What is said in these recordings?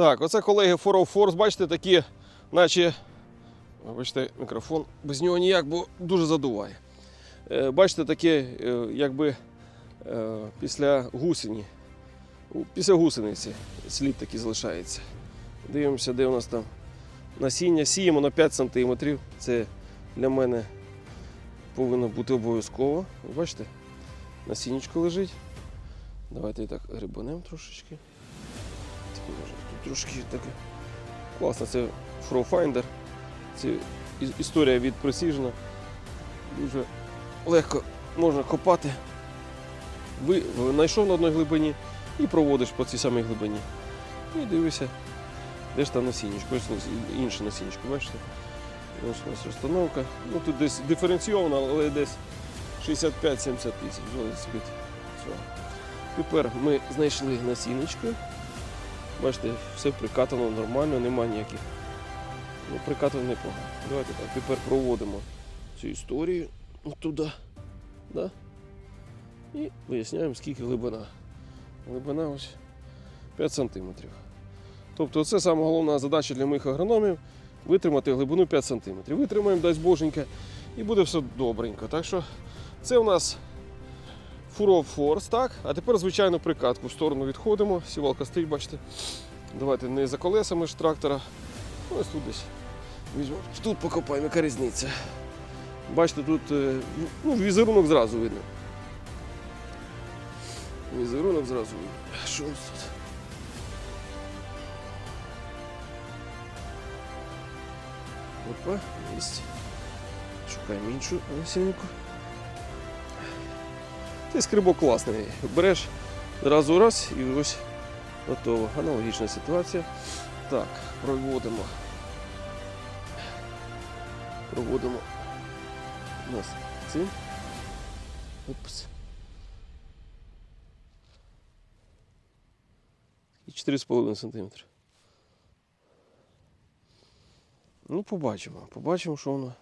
Так, оце колеги For Force, бачите, такі, наче. Бачите, мікрофон без нього ніяк, бо дуже задуває. Е, Бачите, таке, е, якби е, після гусені. Після гусениці слід такий залишається. Дивимося, де у нас там насіння. Сіємо на 5 см. Це для мене повинно бути обов'язково. Бачите, насіннячко лежить. Давайте так грибанемо трошечки. Може, Тут трошки таке. Класно, це Finder. Це історія від Precision. Дуже легко можна копати. Ви знайшов на одній глибині і проводиш по цій самій глибині. І дивишся, де ж там насіннячко. Інше насіннячко, бачите? Ось у нас розстановка. Ну тут десь диференційовано, але десь 65-70 тисяч. Тепер ми знайшли насіннячко. Бачите, все прикатано нормально, нема ніяких. Ну, прикатано непогано. Давайте так, тепер проводимо цю історію туди. Да? І виясняємо, скільки глибина. Глибина ось 5 см. Тобто це саме головна задача для моїх агрономів витримати глибину 5 см. Витримаємо, дасть боженька, і буде все добренько. Так що це у нас Фуров Форс, так? А тепер, звичайно, прикатку в сторону відходимо. Сівалка стоїть, бачите. Давайте не за колесами ж трактора. Ось тут десь. Візьмемо. Тут покопаємо, яка різниця. Бачите, тут е, ну, візерунок зразу видно. Візерунок зразу видно. Що у нас тут? Опа, єсть. Шукаємо іншу насінку. Цей скрибок класний. Береш зразу раз і ось готово. Аналогічна ситуація. Так, проводимо. Проводимо у нас цим. Опс. І 4,5 см. Ну, побачимо. Побачимо, що воно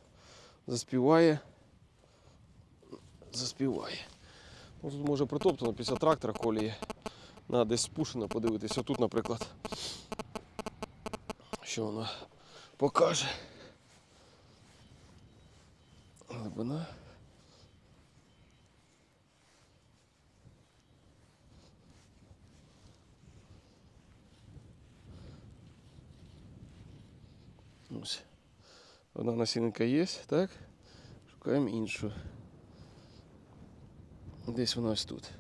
заспіває. Заспіває. Ну, тут може притоптано після трактора колії. Надо десь спушено подивитися. Тут, наприклад, що воно покаже. Глибина. Ось. Одна насінка є, так? Шукаємо іншу. Десь вона ось тут.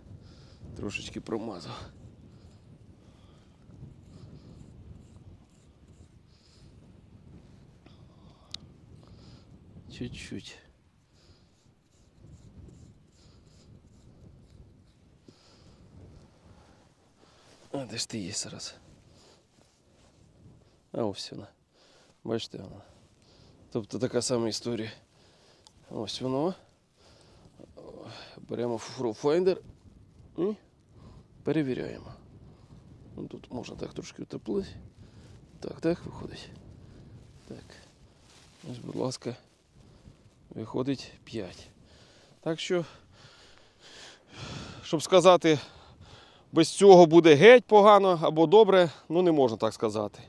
Трошечки промазав. Чуть-чуть. А, де ж ти є зараз? А ось вона. Бачите вона. Тобто така сама історія. Ось воно. Беремо Finder і перевіряємо. Ну, Тут можна так трошки утеплити. Так, так, виходить. Так. Ось, будь ласка, виходить 5. Так що, щоб сказати, без цього буде геть погано або добре, ну не можна так сказати.